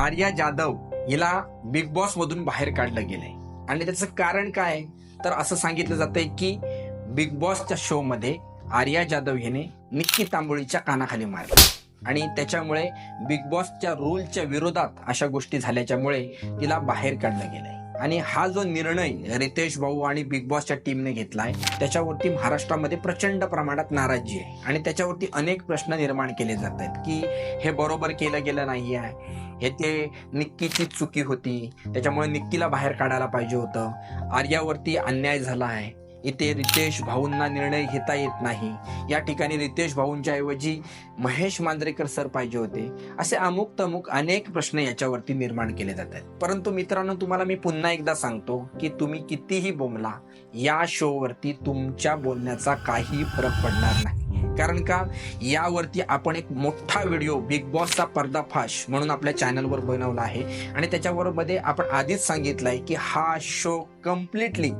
आर्या जाधव हिला big boss मधून बाहेर काढलं गेलंय. आणि त्याचं कारण काय? तर असं सांगितलं जातंय की बिग बॉसच्या शो मध्ये आर्या जाधव हिने निक्की तांबोळीच्या कानाखाली मारली. आणि त्याच्यामुळे बिग बॉसच्या रूलच्या विरोधात अशा गोष्टी झाल्याच्यामुळे तिला बाहेर काढलं गेलंय. आणि हा जो निर्णय रितेश भाऊ आणि बिग बॉसच्या टीमने घेतलाय त्याच्यावरती महाराष्ट्रामध्ये प्रचंड प्रमाणात नाराजी आहे. आणि त्याच्यावरती अनेक प्रश्न निर्माण केले जात आहेत की हे बरोबर केलं गेलं नाही आहे हे ते निक्कीची चुकी होती. त्याच्यामुळे निक्कीला बाहेर काढायला पाहिजे होतं. आर्यावरती अन्याय झाला आहे. इथे रितेश भाऊंना निर्णय घेता येत नाही. या ठिकाणी रितेश भाऊंच्या ऐवजी महेश मांजरेकर सर पाहिजे होते. असे अमुक तमुक अनेक प्रश्न याच्यावरती निर्माण केले जातात परंतु मित्रांनो तुम्हाला मी पुन्हा एकदा सांगतो की तुम्ही कितीही बोमला या शोवरती तुमच्या बोलण्याचा काही फरक पडणार नाही. कारण का? यावरती आपण एक मोठा व्हिडिओ बिग बॉसचा पर्दाफाश म्हणून आपल्या चॅनलवर बनवला आहे. आणि त्याच्याबरोबर आपण आधीच सांगितलंय की हा शो कम्प्लिटली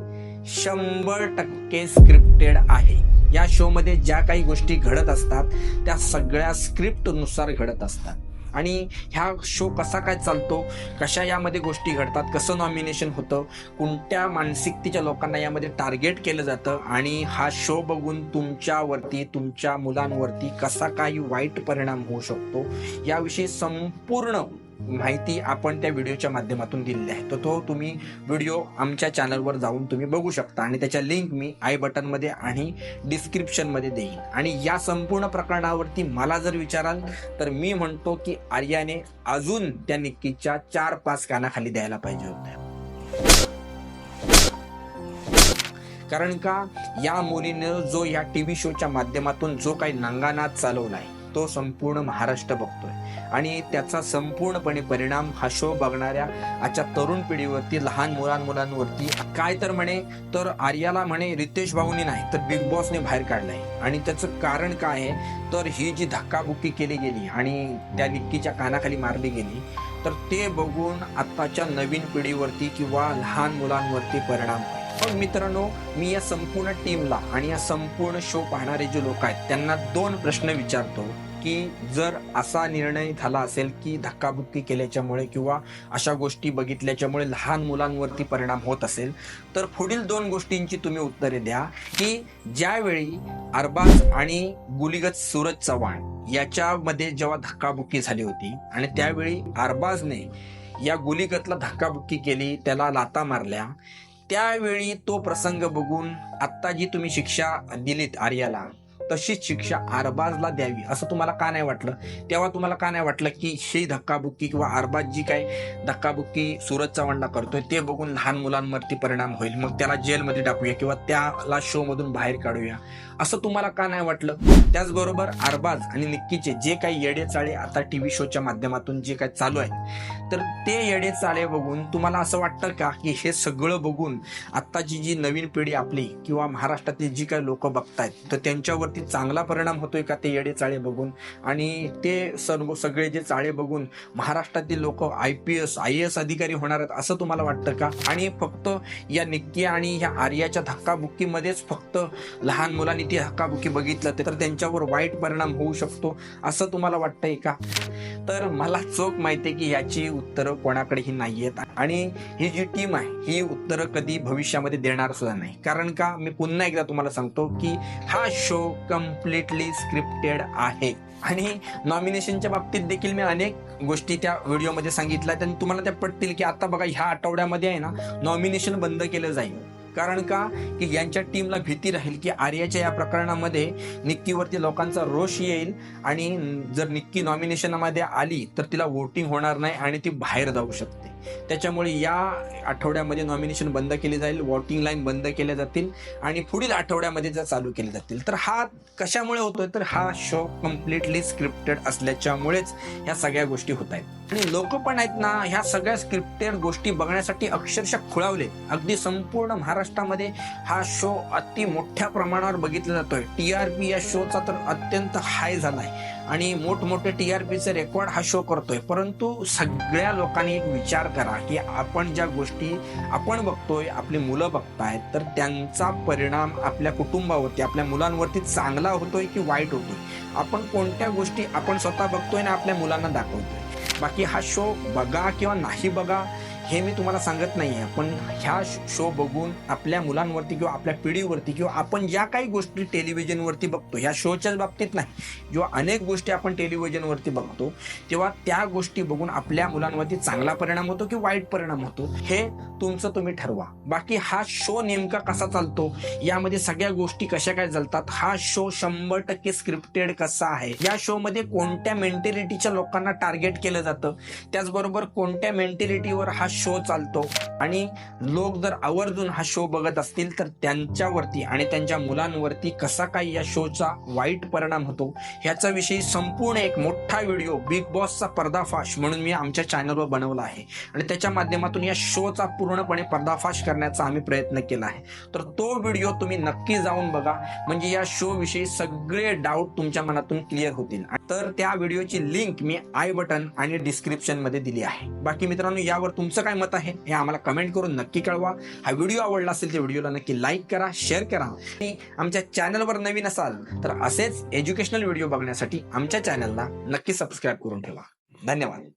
शंभर टक्के स्क्रिप्टेड आहे. या शोमध्ये ज्या काही गोष्टी घडत असतात त्या सगळ्या स्क्रिप्टनुसार घडत असतात. आणि ह्या शो कसा काय चालतो कशा यामध्ये गोष्टी घडतात कसं नॉमिनेशन होतं कोणत्या मानसिकतेच्या लोकांना यामध्ये टार्गेट केलं जातं आणि हा शो बघून तुमच्यावरती तुमच्या मुलांवरती कसा काही वाईट परिणाम होऊ शकतो याविषयी संपूर्ण माहिती आपण त्या व्हिडिओच्या माध्यमातून दिलेली आहे. तर तो तुम्ही व्हिडिओ आमच्या चॅनलवर जाऊन तुम्ही बघू शकता आणि त्याच्या लिंक मी आय बटनमध्ये आणि डिस्क्रिप्शनमध्ये देईन. आणि या संपूर्ण प्रकरणावरती मला जर विचाराल तर मी म्हणतो की आर्याने अजून त्या निक्कीच्या चार पाच कानाखाली द्यायला पाहिजे होत्या. कारण का या मुलीनं जो या टीव्ही शोच्या माध्यमातून जो काही नांगानाद चालवलाय तो संपूर्ण महाराष्ट्र बघतोय. आणि त्याचा संपूर्णपणे परिणाम हा शो बघणाऱ्या आजच्या तरुण पिढीवरती लहान मुलां मुलांवरती. काय तर म्हणे तर आर्याला म्हणे रितेश भाऊनी नाही तर बिग बॉसने बाहेर काढलंय. आणि त्याचं कारण काय आहे तर ही जी धक्काबुक्की केली गेली आणि त्या निक्कीच्या कानाखाली मारली गेली तर ते बघून आत्ताच्या नवीन पिढीवरती किंवा लहान मुलांवरती परिणाम मग पण मित्रांनो मी या संपूर्ण टीमला आणि या संपूर्ण शो पाहणारे जे लोक आहेत त्यांना दोन प्रश्न विचारतो की जर असा निर्णय झाला असेल की धक्काबुक्की केल्याच्यामुळे किंवा अशा गोष्टी बघितल्याच्यामुळे लहान मुलांवरती परिणाम होत असेल तर पुढील दोन गोष्टींची तुम्ही उत्तरे द्या की ज्यावेळी अरबाज आणि गुलिगत सूरज चव्हाण याच्यामध्ये जेव्हा धक्काबुक्की झाली होती आणि त्यावेळी अरबाजने या गुलिगतला धक्काबुक्की केली त्याला लाता मारल्या त्यावेळी तो प्रसंग बघून आत्ता जी तुम्ही शिक्षा दिलीत आर्याला. तशीच शिक्षा अरबाजला द्यावी असं तुम्हाला का नाही वाटलं? तेव्हा तुम्हाला का नाही वाटलं की ही धक्काबुक्की किंवा अरबाज जी काय धक्काबुक्की सूरज चव्हाणला करतोय ते बघून लहान मुलांवरती परिणाम होईल. मग त्याला जेलमध्ये टाकूया किंवा त्याला शो मधून बाहेर काढूया असं तुम्हाला का नाही वाटलं? त्याचबरोबर अरबाज आणि निक्कीचे जे काही येडे चाळे आता टीव्ही शोच्या माध्यमातून जे काही चालू आहेत तर ते येडे चाळे बघून तुम्हाला असं वाटतं का की हे सगळं बघून आत्ताची जी नवीन पिढी आपली किंवा महाराष्ट्रातील जी काही लोक बघतायत तर त्यांच्यावरती चांगला परिणाम होतोय का ते येडे चाळे बघून? आणि ते सर्व सगळे जे चाळे बघून महाराष्ट्रातील लोक I P S I S अधिकारी होणार आहेत असं तुम्हाला वाटतं का? आणि फक्त या निक्की आणि ह्या आर्याच्या धक्काबुक्कीमध्येच फक्त लहान मुलांनी ती धक्काबुक्की बघितलं तर त्यांच्यावर वाईट परिणाम होऊ शकतो असं तुम्हाला वाटतंय का? तर मला चोख माहिती आहे की याची उत्तरं कोणाकडेही नाही आहेत आणि ही जी टीम आहे ही उत्तरं कधी भविष्यामध्ये देणार सुद्धा नाही. कारण का? मी पुन्हा एकदा तुम्हाला सांगतो की हा शो कम्प्लिटली स्क्रिप्टेड आहे. आणि नॉमिनेशनच्या बाबतीत देखील मी अनेक गोष्टी त्या व्हिडिओमध्ये सांगितल्या आणि तुम्हाला त्या पटतील की आता बघा ह्या आठवड्यामध्ये आहे ना नॉमिनेशन बंद केलं जाईल. कारण का? की यांच्या टीमला भीती राहील की आर्याच्या या प्रकरणामध्ये निक्कीवरती लोकांचा रोष येईल आणि जर निक्की नॉमिनेशनमध्ये आली तर तिला वोटिंग होणार नाही आणि ती बाहेर जाऊ शकते. त्याच्यामुळे या आठवड्यामध्ये नॉमिनेशन बंद केले जाईल वॉटिंग लाईन बंद केल्या जातील आणि पुढील आठवड्यामध्ये जर चालू केले जातील. तर हा कशामुळे होतोय? तर हा शो कम्प्लिटली स्क्रिप्टेड असल्याच्यामुळेच ह्या सगळ्या गोष्टी होत आहेत. आणि लोक पण आहेत ना ह्या सगळ्या स्क्रिप्टेड गोष्टी बघण्यासाठी अक्षरशः खुळावले. अगदी संपूर्ण महाराष्ट्रामध्ये हा शो अति मोठ्या प्रमाणावर बघितला जातोय. टी आर पी या शोचा तर अत्यंत हाय झाला आहे आणि मोठमोठे टी आर पीचे रेकॉर्ड हा शो करतोय. परंतु सगळ्या लोकांनी एक विचार करा की आपण ज्या गोष्टी आपण बघतोय आपली मुलं बघतायत तर त्यांचा परिणाम आपल्या कुटुंबावरती आपल्या मुलांवरती चांगला होतोय की वाईट होतोय? आपण कोणत्या गोष्टी आपण स्वतः बघतोय आणि आपल्या मुलांना दाखवतोय? बाकी हा शो बघा किंवा नाही बघा हे मी तुम्हाला सांगत नाही आहे पण ह्या शो बघून आपल्या मुलांवरती किंवा आपल्या पिढीवरती किंवा आपण ज्या काही गोष्टी टेलिव्हिजनवरती बघतो ह्या शोच्याच बाबतीत नाही. जेव्हा अनेक गोष्टी आपण टेलिव्हिजनवरती बघतो तेव्हा त्या गोष्टी बघून आपल्या मुलांवरती चांगला परिणाम होतो की वाईट परिणाम होतो हे तुमचं तुम्ही ठरवा. बाकी हा शो नेमका कसा चालतो यामध्ये सगळ्या गोष्टी कशा काय चालतात हा शो शंभर टक्के स्क्रिप्टेड कसा आहे या शोमध्ये कोणत्या मेंटॅलिटीच्या लोकांना टार्गेट केलं जातं त्याचबरोबर कोणत्या मेंटॅलिटीवर हा शो चालतो. आणि लोक जर आवर्जून हा शो बघत असतील तर त्यांच्यावरती आणि त्यांच्या मुलांवरती कसा काय या शोचा वाईट परिणाम होतो ह्याच्याविषयी संपूर्ण एक मोठा व्हिडिओ बिग बॉसचा पर्दाफाश म्हणून मी आमच्या चॅनलवर बनवला आहे. आणि त्याच्या माध्यमातून या शोचा पूर्णपणे पर्दाफाश करण्याचा आम्ही प्रयत्न केला आहे. तर तो व्हिडिओ तुम्ही नक्की जाऊन बघा. म्हणजे या शो विषयी सगळे डाऊट तुमच्या मनातून क्लिअर होतील. तर त्या व्हिडिओची लिंक मी आय बटन आणि डिस्क्रिप्शनमध्ये दिली आहे. बाकी मित्रांनो यावर तुमचं काय मत आहे हे आम्हाला कमेंट करून नक्की कळवा. हा व्हिडिओ आवडला असेल तर व्हिडिओला नक्की लाईक करा शेअर करा. आणि आमच्या चॅनलवर नवीन असाल तर असेच एज्युकेशनल व्हिडिओ बघण्यासाठी आमच्या चॅनलला नक्की सबस्क्राईब करून ठेवा. धन्यवाद.